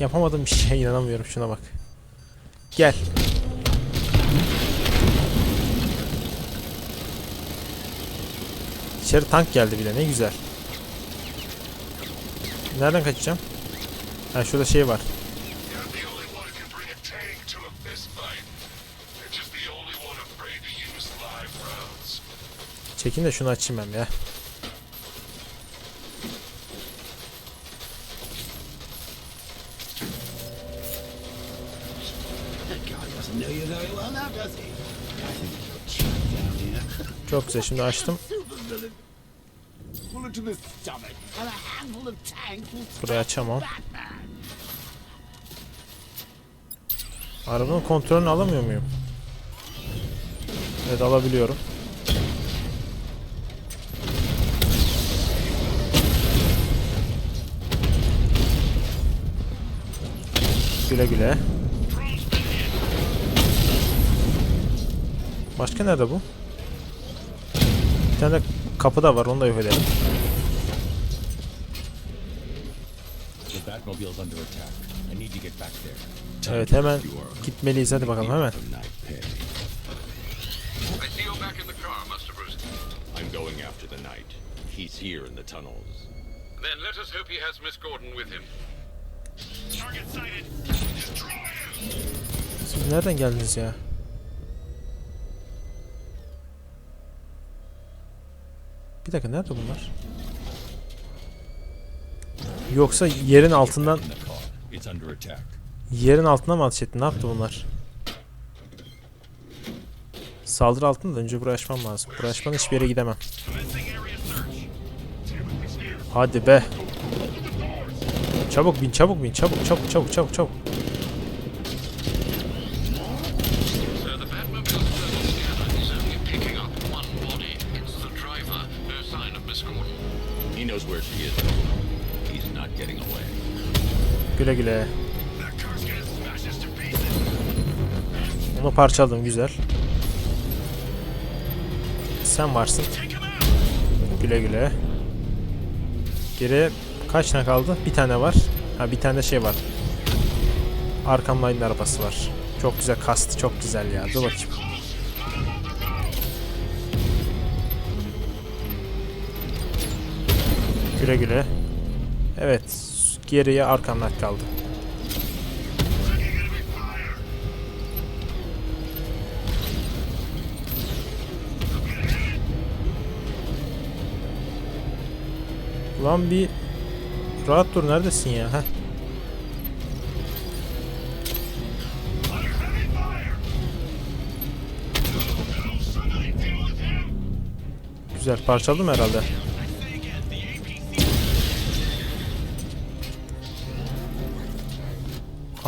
yapamadığım bir şeye inanamıyorum şuna bak. Gel. İçeri tank geldi bile ne güzel. Nereden kaçacağım? Ha şurada şey var. Çekin de şunu açayım ben ya. That guy doesn't know you very well now, does he? I think you're cheap down here. Çok güzel şimdi açtım. Burayı açamam. Arabanın kontrolünü alamıyor muyum? Evet alabiliyorum. Güle güle. Başka nerede bu? Bir tane kapı da var onu da yok edelim. The Batmobile's under attack. I need to get back there. Evet hemen gitmeliyiz hadi bakalım hemen. I'm going after the Knight. He's here in the tunnels. Then let us hope he has Miss Gordon with him. Target sighted. Destroy him! Siz nereden geldiniz ya? Bir dakika nerede bunlar? Yoksa yerin altından yerin altına mı ateş etti? Ne yaptı bunlar? Saldırı altında da önce burayı açmam lazım. Açmadan hiçbir yere gidemem. Hadi be. Çabuk bin, çabuk bin, çabuk, çabuk, çabuk, çabuk, çabuk. Güle güle. Onu parçaladım, güzel. Sen varsın. Güle güle. Geri kaç tane kaldı? Bir tane var. Ha bir tane şey var. Arkham Knight'ın arabası var. Çok güzel kastı. Çok güzel ya. Dur bakayım. Güle güle. Geriye Knight kaldı. Ulan bir rahat dur neredesin ya? Heh. Güzel parçaladım herhalde.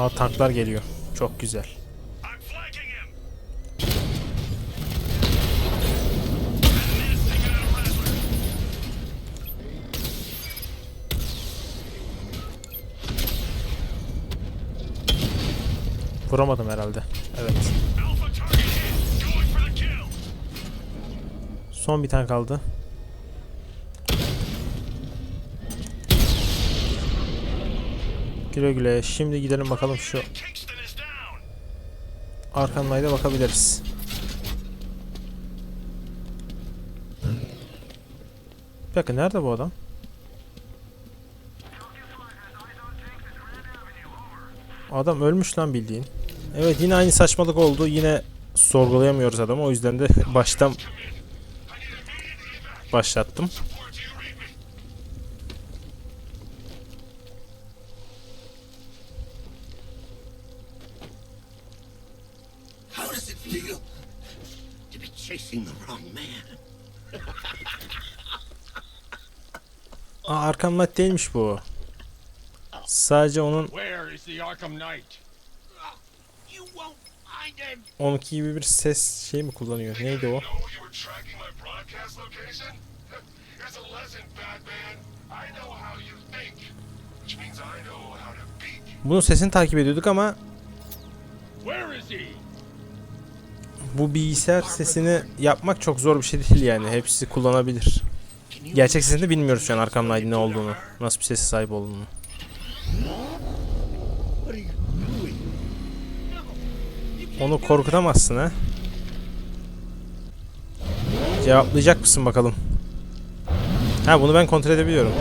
Aa tanklar geliyor. Çok güzel. Vuramadım herhalde. Evet. Son bir tane kaldı. Güle güle. Şimdi gidelim bakalım şu Knight'a bakabiliriz. Bir nerede bu adam? Adam ölmüş lan bildiğin. Evet yine aynı saçmalık oldu. Yine sorgulayamıyoruz adamı. O yüzden de baştan başlattım. Arkham Knight değilmiş bu. Sadece onun Where is the Arkham Knight? You won't find him. onunki gibi bir ses şey mi kullanıyor? Neydi o? Bunun sesini takip ediyorduk ama bu bilgisayar sesini yapmak çok zor bir şey değil yani. Hepsi kullanabilir. Gerçek sesini bilmiyoruz şu an arkamdaydı ne olduğunu. Nasıl bir sese sahip olduğunu. Onu korkutamazsın ha. Cevaplayacak mısın bakalım. Ha bunu ben kontrol edebiliyorum.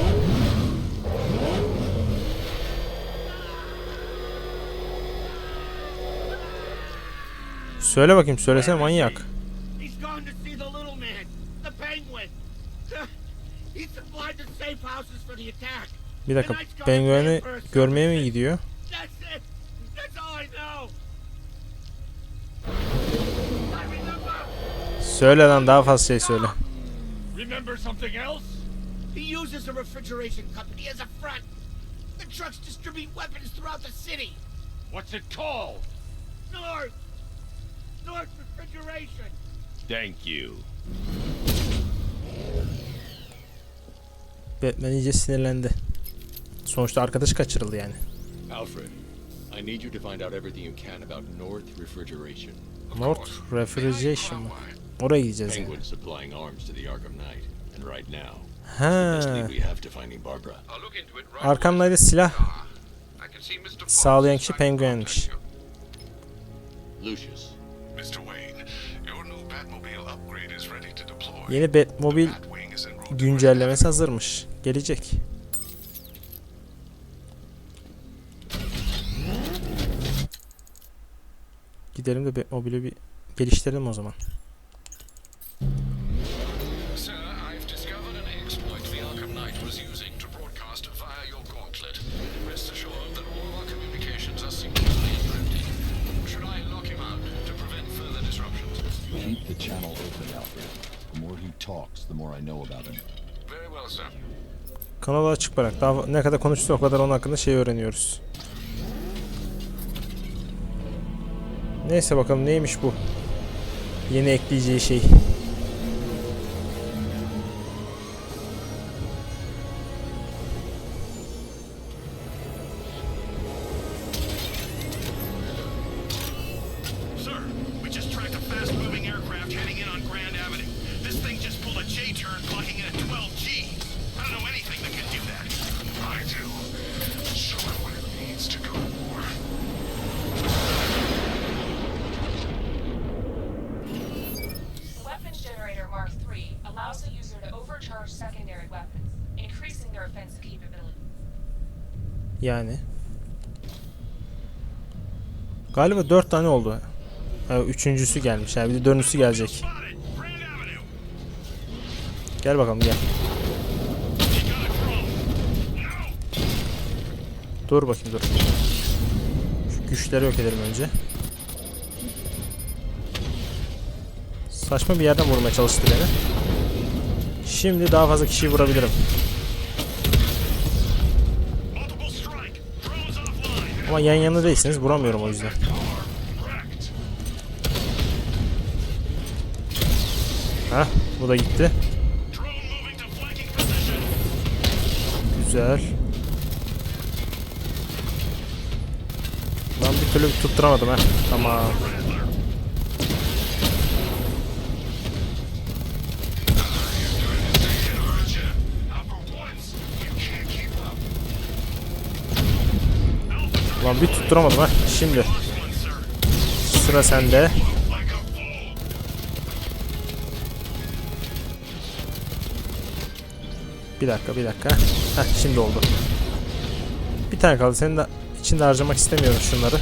Söyle bakayım söylesene manyak. Bir dakika pengueni görmeye mi gidiyor? Söyle lan daha fazla şey söyle. Remember something else? He uses a refrigeration company as a front. The trucks distribute weapons throughout the city. What's it called? North. North Refrigeration. Thank you. Batman iyice sinirlendi. Sonuçta arkadaş kaçırıldı yani. Alfred, I need you to find out everything you can about North Refrigeration. North Refrigeration mı? Oraya gideceğiz yani. Penguin supplying arms to the Arkham Knight, and right now, Ha. Arkham Knight'e silah. Fox sağlayan kişi Penguin'miş. Lucius, Mr. Wayne, your new Batmobile upgrade is ready to deploy. Yeni Batmobile güncellemesi hazırmış. Gelecek. Gidelim de Batmobile'i bir geliştirelim o zaman. Sir, I've discovered an exploit the Arkham Knight was using to broadcast via your gauntlet. Rest assured that all of our communications are securely encrypted. Should I lock him out to prevent further disruptions? Keep the channel open, Alfred. The more he talks, the more I know about him. Very well, sir. Kanalı açık bırak. Daha ne kadar konuşursa o kadar onun hakkında şey öğreniyoruz. Neyse bakalım neymiş bu. Yeni ekleyeceği şey. Just a pulled a J-turn, clocking in at Yani. Galiba dört tane oldu. Ha, üçüncüsü gelmiş. Ha, bir de dördüncüsü gelecek. Gel bakalım gel. Dur bakayım dur. Şu güçleri yok edelim önce. Saçma bir yerden vurmaya çalıştı beni. Şimdi daha fazla kişiyi vurabilirim. Ama yan yana değilsiniz vuramıyorum o yüzden. Hah bu da gitti. Güzel. Lan bir türlü tutturamadım ha. Tamam. Lan bir tutturamadım ha. Şimdi sıra sende. Bir dakika bir dakika. Heh şimdi oldu. Bir tane kaldı. Senin de içinde harcamak istemiyorum şunları.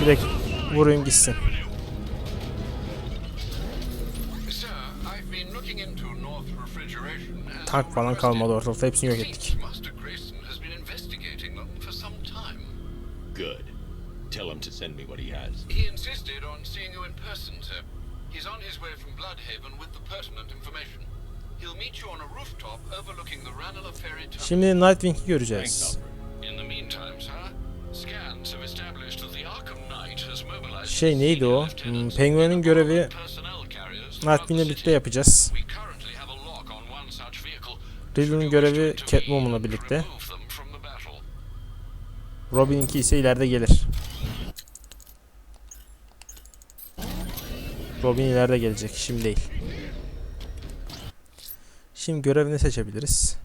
Direkt vurayım gitsin. Tank falan kalmadı ortalıkta. Hepsini yok ettik. İnvestigating them for some time. good. Tell him to send me what he has. He insisted on seeing you in person, sir. He's on his way from Bloodhaven with the pertinent information. He'll meet you on a rooftop overlooking the Ranelagh Ferry Tunnel. Şimdi Nightwing'i göreceğiz. In the meantime, sir, scans have established that the Arkham Knight has mobilized Şey neydi o? Hmm, Penguin'in görevi Nightwing'le birlikte yapacağız. Riddler'ın görevi Catwoman'la birlikte. Robin'inki ise ileride gelir. Robin ileride gelecek. Şimdi değil. Şimdi görevini seçebiliriz.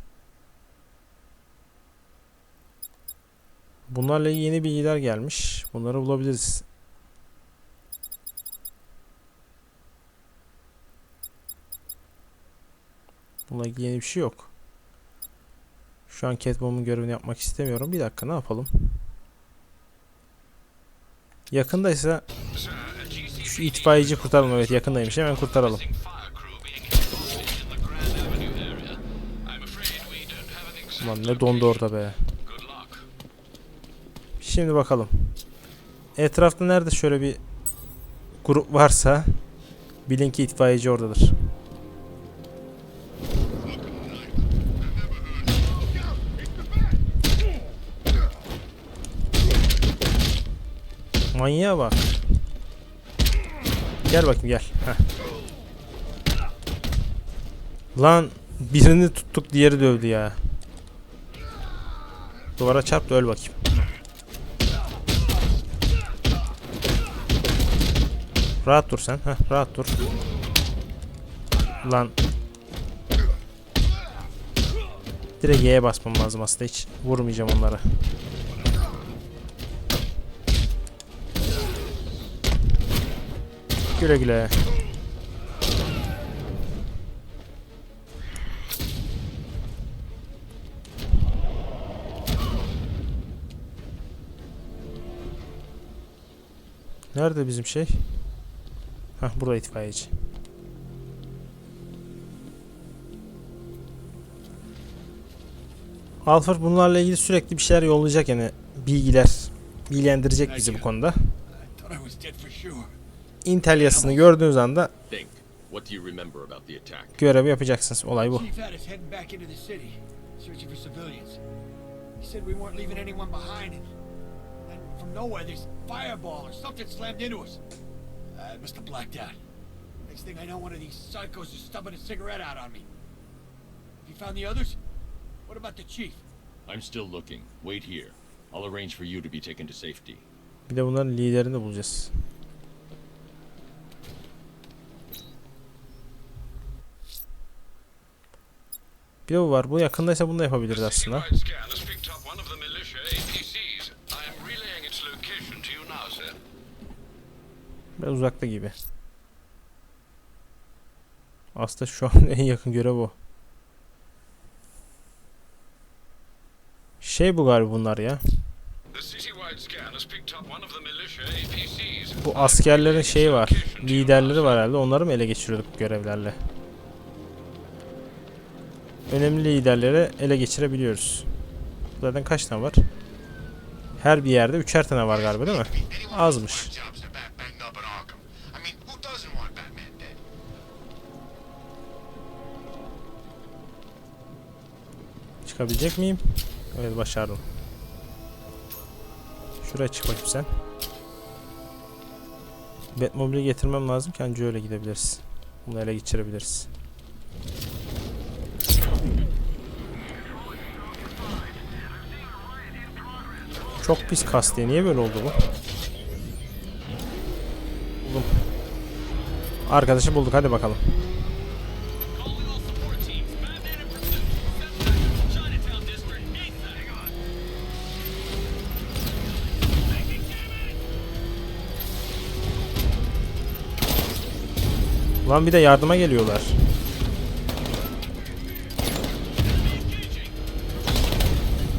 Bunlarla yeni bilgiler gelmiş. Bunları bulabiliriz. Bununla ilgili yeni bir şey yok. Şu an Catwoman görevini yapmak istemiyorum. Bir dakika ne yapalım? Yakındaysa şu itfaiyeci kurtaralım. Evet yakındaymış. Hemen kurtaralım. Ulan ne dondu orada be. Şimdi bakalım. Etrafta nerede şöyle bir grup varsa bilin ki itfaiyeci oradadır. Manyağa bak. Gel bakayım gel. Heh. Lan birini tuttuk diğeri dövdü ya. Duvara çarp da öl bakayım. Rahat dur sen. Heh, rahat dur. Lan. Direkt Y'ye basmam lazım aslında hiç vurmayacağım onlara. Güle güle. Nerede bizim şey? Hah burada itfaiyeci. Alfred bunlarla ilgili sürekli bir şeyler yollayacak yani bilgiler bilgilendirecek bizi bu konuda. I thought I was dead for sure. Intel yazısını gördüğünüz anda görevi yapacaksınız. Olay bu. Chief had us heading back into the city, searching for civilians. He said we weren't leaving anyone behind, and, and from nowhere this fireball or something slammed into us. I must have blacked out. Next thing I know, one of these psychos is stubbing a cigarette out on me. Have you found the others? What about the chief? I'm still looking. Wait here. I'll arrange for you to be taken to safety. Bir de bunların liderini bulacağız. Bu var. Bu yakındaysa bunu da yapabiliriz aslında. Biraz uzakta gibi. Aslında şu an en yakın görev o. Şey bu galiba bunlar ya. Bu askerlerin şeyi var. Liderleri var herhalde. Onları mı ele geçiriyorduk görevlerle? Önemli liderleri ele geçirebiliyoruz. Zaten kaç tane var? Her bir yerde üçer tane var galiba değil mi? Azmış. Çıkabilecek miyim? Evet başardım. Şuraya çık bakayım sen. Batmobile'i getirmem lazım ki anca öyle gidebiliriz. Bunu ele geçirebiliriz. Çok pis kastı. Niye böyle oldu bu? Buldum. Arkadaşı bulduk. Hadi bakalım. Ulan bir de yardıma geliyorlar.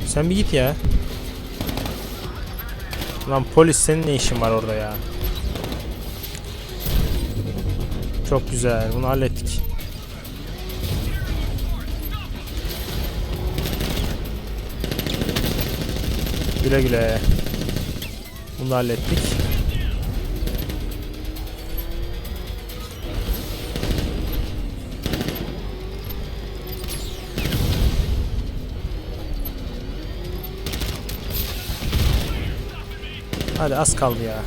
Sen bir git ya. Lan polis senin ne işin var orada ya? Çok güzel. Bunu hallettik. Güle güle. Bunu hallettik. Hadi az kaldı ya.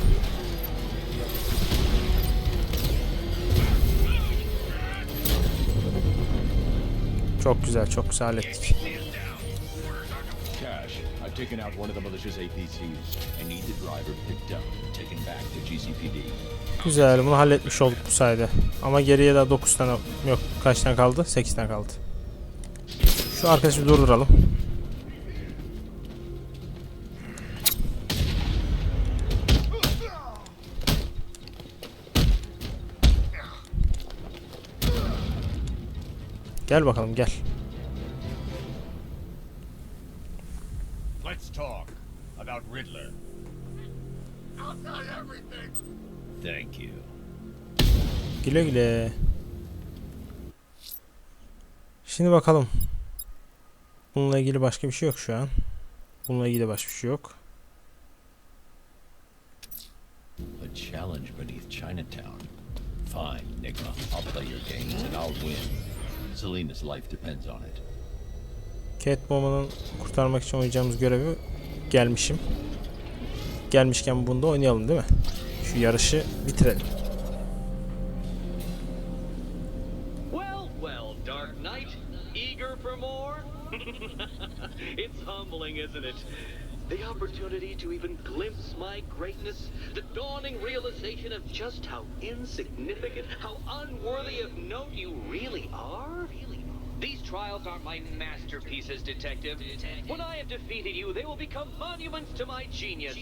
Çok güzel, çok güzel hallettik. Taken out one of the militia's APCs. I need the driver picked up, taken back to GCPD. Güzel, bunu halletmiş olduk bu sayede. Ama geriye daha 9 tane, yok kaç tane kaldı? 8 tane kaldı. Şu arkadaşı durduralım. Gel bakalım gel. Let's talk about Riddler. Thank you. Güle güle. Şimdi bakalım. Bununla ilgili başka bir şey yok şu an. Bununla ilgili başka bir şey yok. A challenge beneath Chinatown. Fine, Nigma. I'll play your games and I'll win. Selena's life depends on it. Catwoman'ın kurtarmak için oynayacağımız görevi gelmişim. Gelmişken bunda oynayalım değil mi? Şu yarışı bitirelim. Well, well, Dark Knight, eager for more? it's humbling, isn't it? The opportunity to even glimpse my greatness, the dawning realization of just how insignificant, how unworthy of note you really are. These trials aren't my masterpieces, Detective. When I have defeated you, they will become monuments to my genius,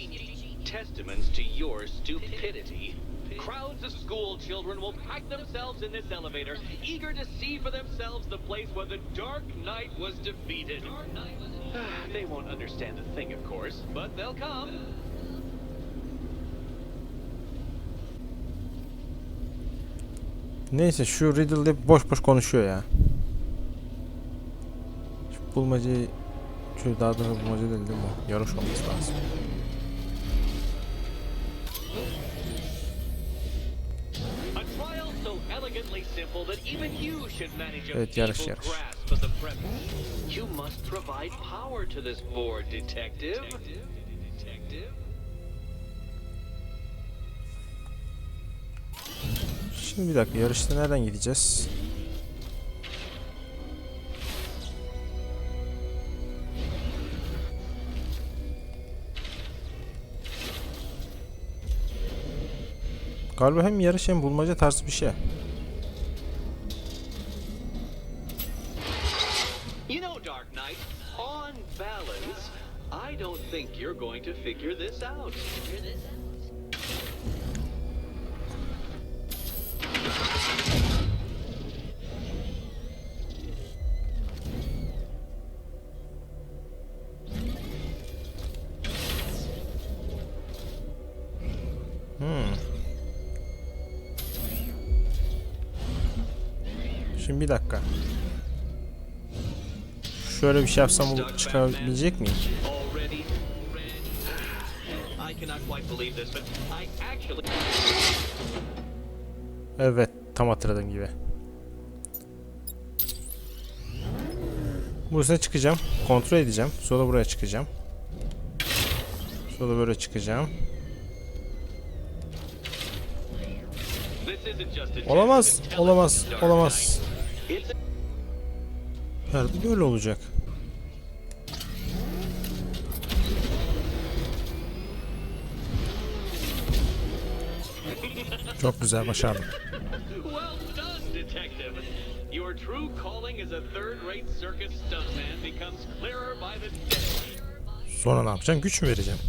testaments to your stupidity. Crowds of school children will pack themselves in this elevator, eager to see for themselves the place where the Dark Knight was defeated. They won't understand a thing, of course, but they'll come. Neyse şu Riddle de boş boş konuşuyor ya. Şu bulmacayı şu daha doğrusu bulmaca değil değil mi? Yarış olması lazım. Evet, yarış, yarış. You must provide power to this board. Detective? Şimdi bir dakika yarışta nereden gideceğiz? Galiba hem yarış hem bulmaca tarzı bir şey. Şimdi bir dakika. Şöyle bir şey yapsam bu çıkabilecek miyim? Evet, tam hatırladığım gibi. Burasına çıkacağım, kontrol edeceğim. Sonra buraya çıkacağım. Sonra böyle çıkacağım. Olamaz, olamaz, olamaz. Nerede böyle olacak? Çok güzel başardım. Your true calling as a third-rate circus stuntman becomes clearer by the day. Sonra ne yapacağım? Güç mü vereceğim?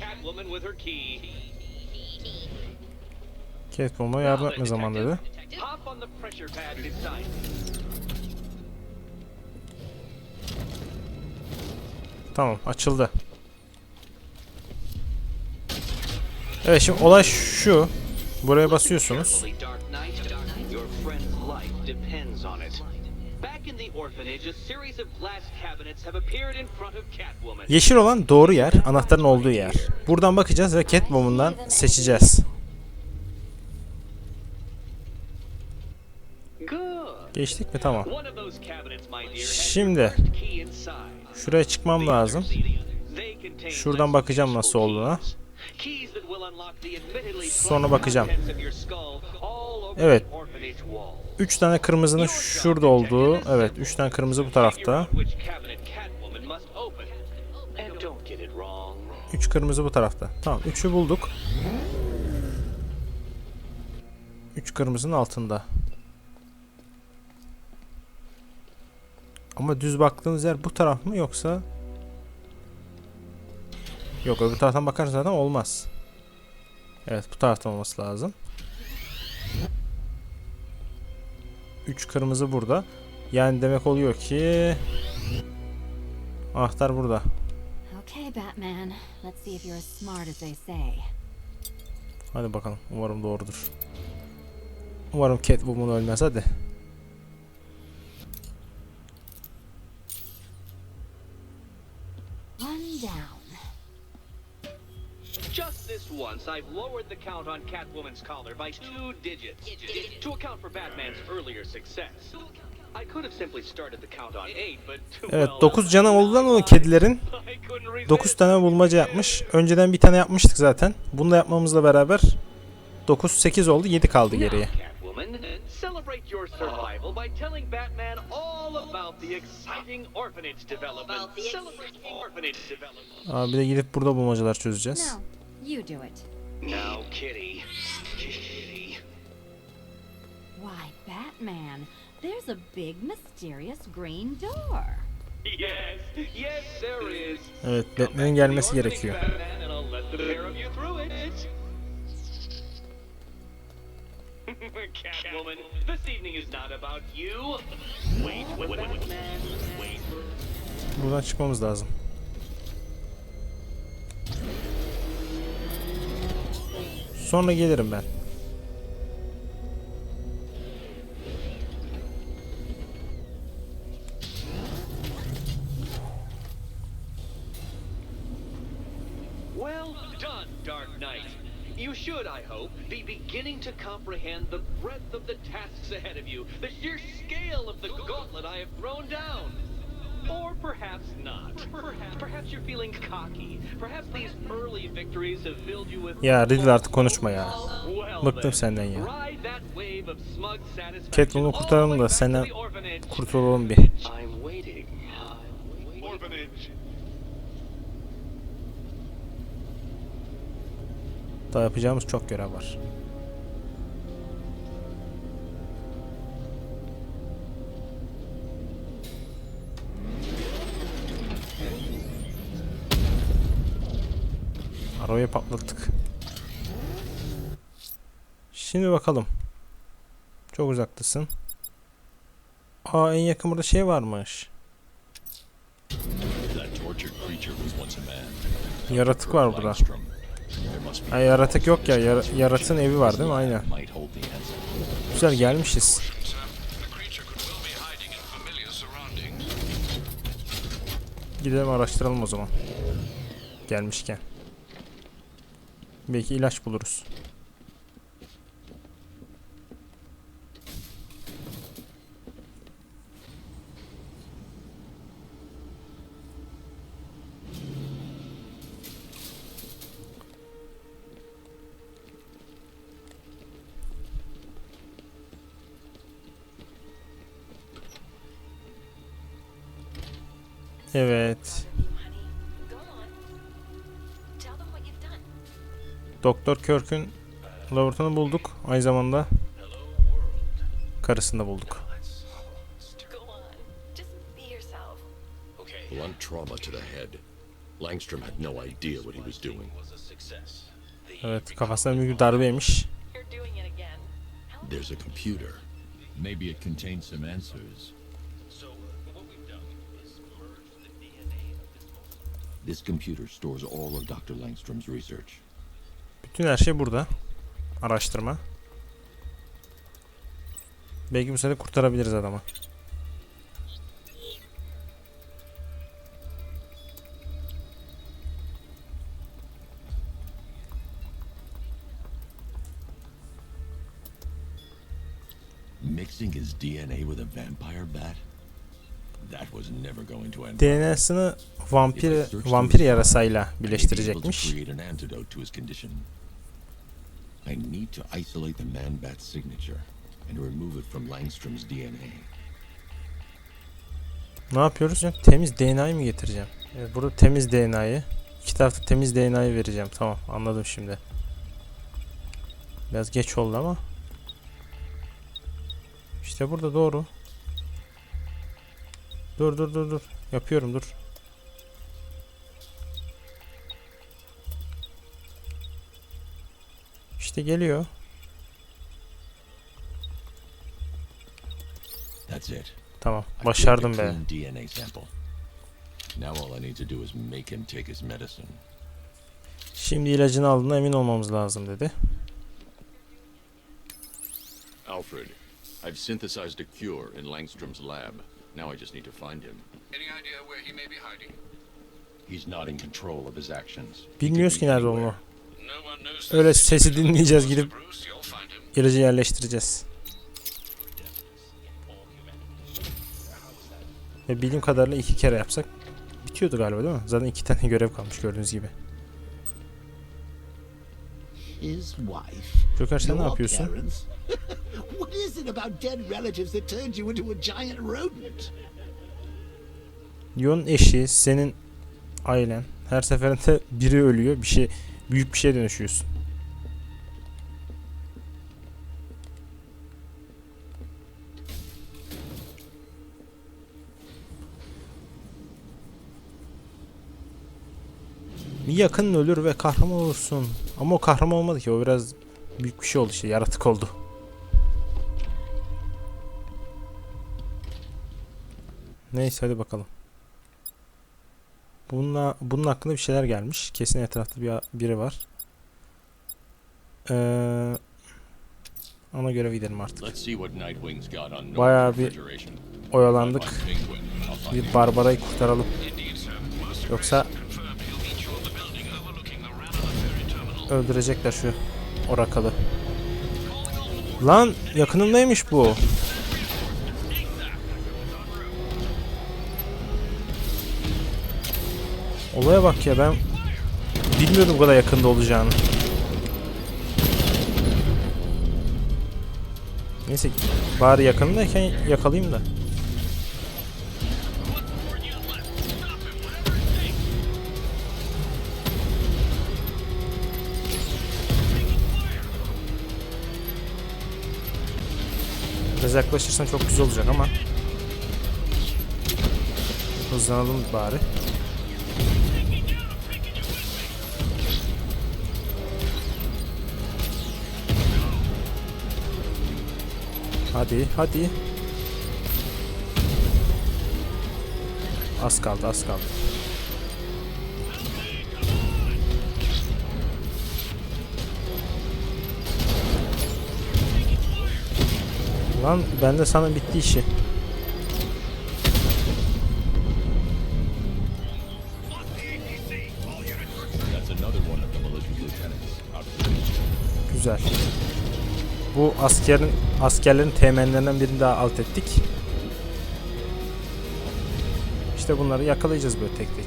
Catwoman with her key. Catwoman'a yardım etme zaman dedi. Tamam açıldı. Evet şimdi olay şu. Buraya basıyorsunuz. Yeşil olan doğru yer, anahtarın olduğu yer. Buradan bakacağız ve Catwoman'dan seçeceğiz. Geçtik mi? Tamam. Şimdi şuraya çıkmam lazım. Şuradan bakacağım nasıl olduğuna. Sonra bakacağım. Evet. 3 tane kırmızının şurada olduğu. Evet 3 tane kırmızı bu tarafta. 3 kırmızı bu tarafta. Tamam 3'ü bulduk. 3 kırmızının altında. Ama düz baktığınız yer bu taraf mı yoksa? Yok öbür taraftan bakarsanız zaten olmaz. Evet bu taraftan olması lazım. 3 kırmızı burada. Yani demek oluyor ki Anahtar burada. Hadi bakalım. Umarım doğrudur. Umarım Catwoman ölmez hadi. Once, I've lowered the count on Catwoman's collar by two digits to account for Batman's earlier success. I could have simply started the count on eight, but Evet well, 9 canı oldu lan o kedilerin. I couldn't resist. 9 tane bulmaca yapmış. Önceden bir tane yapmıştık zaten. Bunu da yapmamızla beraber 9 8 oldu. 7 kaldı geriye. Catwoman, celebrate your survival by telling Batman all about the exciting orphanage development. Celebrate orphanage development. Abi de gidip burada bulmacalar çözeceğiz. No, you do it. Now, Kitty. Kitty. Why, Batman, there's a big mysterious green door. Yes, yes, there is. Evet Batman'in gelmesi gerekiyor. Catwoman, this evening is not about you. Wait, wait, wait, wait. Buradan çıkmamız lazım. Sonra gelirim ben. Ya Riddle artık konuşma ya. Bıktım senden ya. all kurtaralım da senden. Kurtulalım bir. Daha yapacağımız çok görev var. Arabayı patlattık. Şimdi bakalım. Çok uzaktasın. Aa en yakın burada şey varmış. Yaratık var burada. Ha, yaratık yok ya. Yara yaratığın evi var değil mi? Aynen. Güzel gelmişiz. Gidelim araştıralım o zaman. Gelmişken. Belki ilaç buluruz. Doktor Kirk'ün laboratuvarını bulduk. Aynı zamanda karısını da bulduk. Blunt trauma to the head. Langstrom had no idea what he was doing. Evet kafasına büyük bir darbe yemiş. You're doing it again. There's a computer. Maybe it contains some answers. This computer stores all of Dr. Langstrom's research. Bütün her şey burada. Araştırma. Belki bu sene kurtarabiliriz adamı. Mixing his DNA with a vampire bat? DNA'sını vampir vampir yarasayla birleştirecekmiş. I need to isolate the man-bat signature and remove it from Langstrom's DNA. Ne yapıyoruz? Temiz DNA'yı mı getireceğim? Evet, burada temiz DNA'yı. İki tarafta temiz DNA'yı vereceğim. Tamam anladım şimdi. Biraz geç oldu ama. İşte burada doğru. Dur dur dur dur. Yapıyorum dur. İşte geliyor. That's it. Tamam. Başardım be. DNA sample. Now all I need to do is make him take his medicine. Şimdi ilacını aldığına emin olmamız lazım dedi. Alfred, I've synthesized a cure in Langstrom's lab. Now I just need to find him. Any idea where he may be hiding? He's not in control of his actions. Bilmiyoruz ki nerede knows Öyle this. sesi dinleyeceğiz gidip ilacı yerleştireceğiz. Ve bildiğim kadarıyla iki kere yapsak bitiyordu galiba değil mi? Zaten iki tane görev kalmış gördüğünüz gibi. His wife. Joker sen ne yapıyorsun? parents. what is it about dead relatives that turned you into a giant rodent? Yon'un eşi, senin ailen. Her seferinde biri ölüyor, bir şey büyük bir şeye dönüşüyorsun. Yakın ölür ve kahraman olursun. Ama o kahraman olmadı ki. O biraz büyük bir şey oldu işte. Yaratık oldu. Neyse hadi bakalım. Bununla, bunun hakkında bir şeyler gelmiş. Kesin etrafta bir biri var. Ee, ona göre gidelim artık. Bayağı bir. Oyalandık. Bir Barbara'yı kurtaralım. Yoksa öldürecekler şu orakalı. Lan yakınımdaymış bu. Olaya bak ya ben bilmiyordum bu kadar yakında olacağını. Neyse bari yakındayken yakalayayım da. Biraz yaklaşırsan çok güzel olacak ama. Hızlanalım bari. Hadi, hadi. Az kaldı, az kaldı. Lan ben de sana bitti işi. Güzel. Bu askerin askerlerin teğmenlerinden birini daha alt ettik. İşte bunları yakalayacağız böyle tek tek.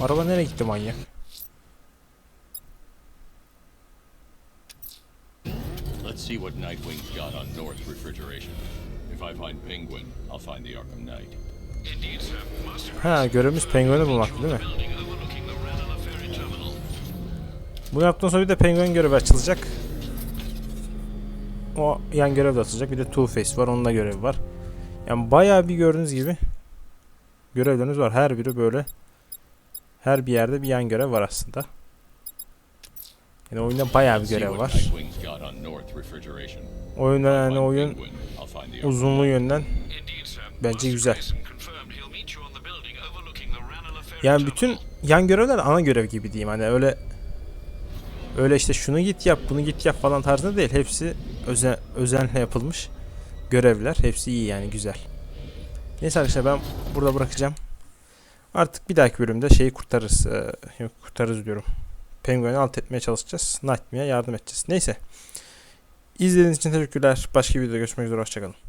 Araba nereye gitti manyak? See what Nightwing's got on North refrigeration. If I find Penguin, I'll find the Arkham Knight. Ha görevimiz pengueni bulmak değil mi? building overlooking the Ranelagh ferry terminal. Bu yaptıktan sonra bir de penguen görevi açılacak. O yan görev de açılacak. Bir de Two Face var. Onun da görevi var. Yani bayağı bir gördüğünüz gibi görevleriniz var. Her biri böyle her bir yerde bir yan görev var aslında. Yani oyunda bayağı bir görev var. Oyunda yani oyun uzunluğu yönden. Bence güzel. Yani bütün yan görevler ana görev gibi diyeyim. Hani öyle öyle işte şunu git yap, bunu git yap falan tarzında değil. Hepsi özen, özenle yapılmış görevler. Hepsi iyi yani güzel. Neyse arkadaşlar ben burada bırakacağım. Artık bir dahaki bölümde şeyi kurtarırız. Ee, kurtarırız diyorum. Penguen'i alt etmeye çalışacağız. Nightmare'e yardım edeceğiz. Neyse. İzlediğiniz için teşekkürler. Başka bir videoda görüşmek üzere. Hoşçakalın.